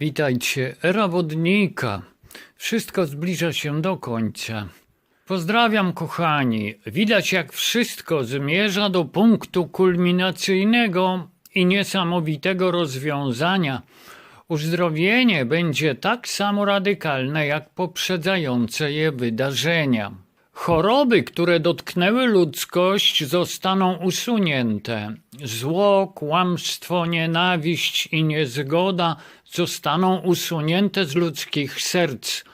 Witajcie, era wodnika. Wszystko zbliża się do końca. Pozdrawiam, kochani. Widać, jak wszystko zmierza do punktu kulminacyjnego i niesamowitego rozwiązania. Uzdrowienie będzie tak samo radykalne jak poprzedzające je wydarzenia. Choroby, które dotknęły ludzkość, zostaną usunięte. Zło, kłamstwo, nienawiść i niezgoda zostaną usunięte z ludzkich serc.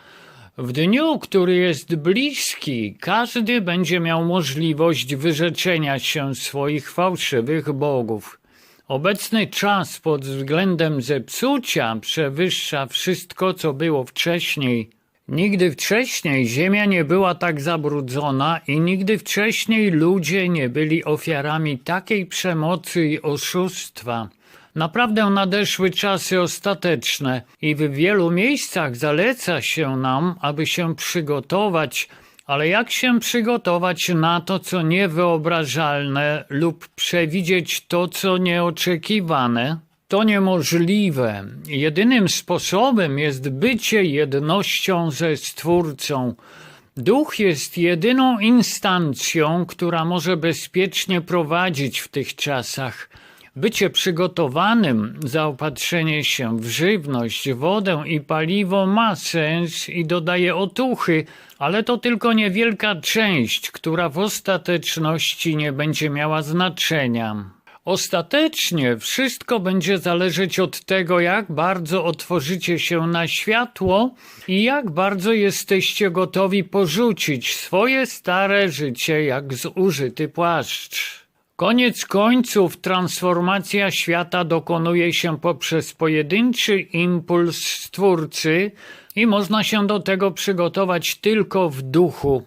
W dniu, który jest bliski, każdy będzie miał możliwość wyrzeczenia się swoich fałszywych bogów. Obecny czas pod względem zepsucia przewyższa wszystko, co było wcześniej. Nigdy wcześniej Ziemia nie była tak zabrudzona i nigdy wcześniej ludzie nie byli ofiarami takiej przemocy i oszustwa. Naprawdę nadeszły czasy ostateczne i w wielu miejscach zaleca się nam, aby się przygotować, ale jak się przygotować na to, co niewyobrażalne lub przewidzieć to, co nieoczekiwane? To niemożliwe. Jedynym sposobem jest bycie jednością ze Stwórcą. Duch jest jedyną instancją, która może bezpiecznie prowadzić w tych czasach. Bycie przygotowanym, zaopatrzenie się w żywność, wodę i paliwo ma sens i dodaje otuchy, ale to tylko niewielka część, która w ostateczności nie będzie miała znaczenia. Ostatecznie wszystko będzie zależeć od tego, jak bardzo otworzycie się na światło i jak bardzo jesteście gotowi porzucić swoje stare życie jak zużyty płaszcz. Koniec końców transformacja świata dokonuje się poprzez pojedynczy impuls Stwórcy i można się do tego przygotować tylko w duchu.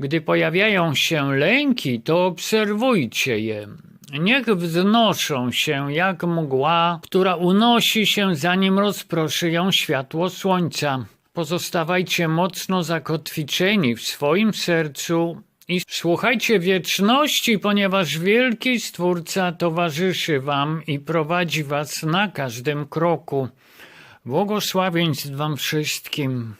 Gdy pojawiają się lęki, to obserwujcie je. Niech wznoszą się jak mgła, która unosi się zanim rozproszy ją światło słońca. Pozostawajcie mocno zakotwiczeni w swoim sercu i słuchajcie wieczności, ponieważ wielki Stwórca towarzyszy wam i prowadzi was na każdym kroku. Błogosławieństw wam wszystkim.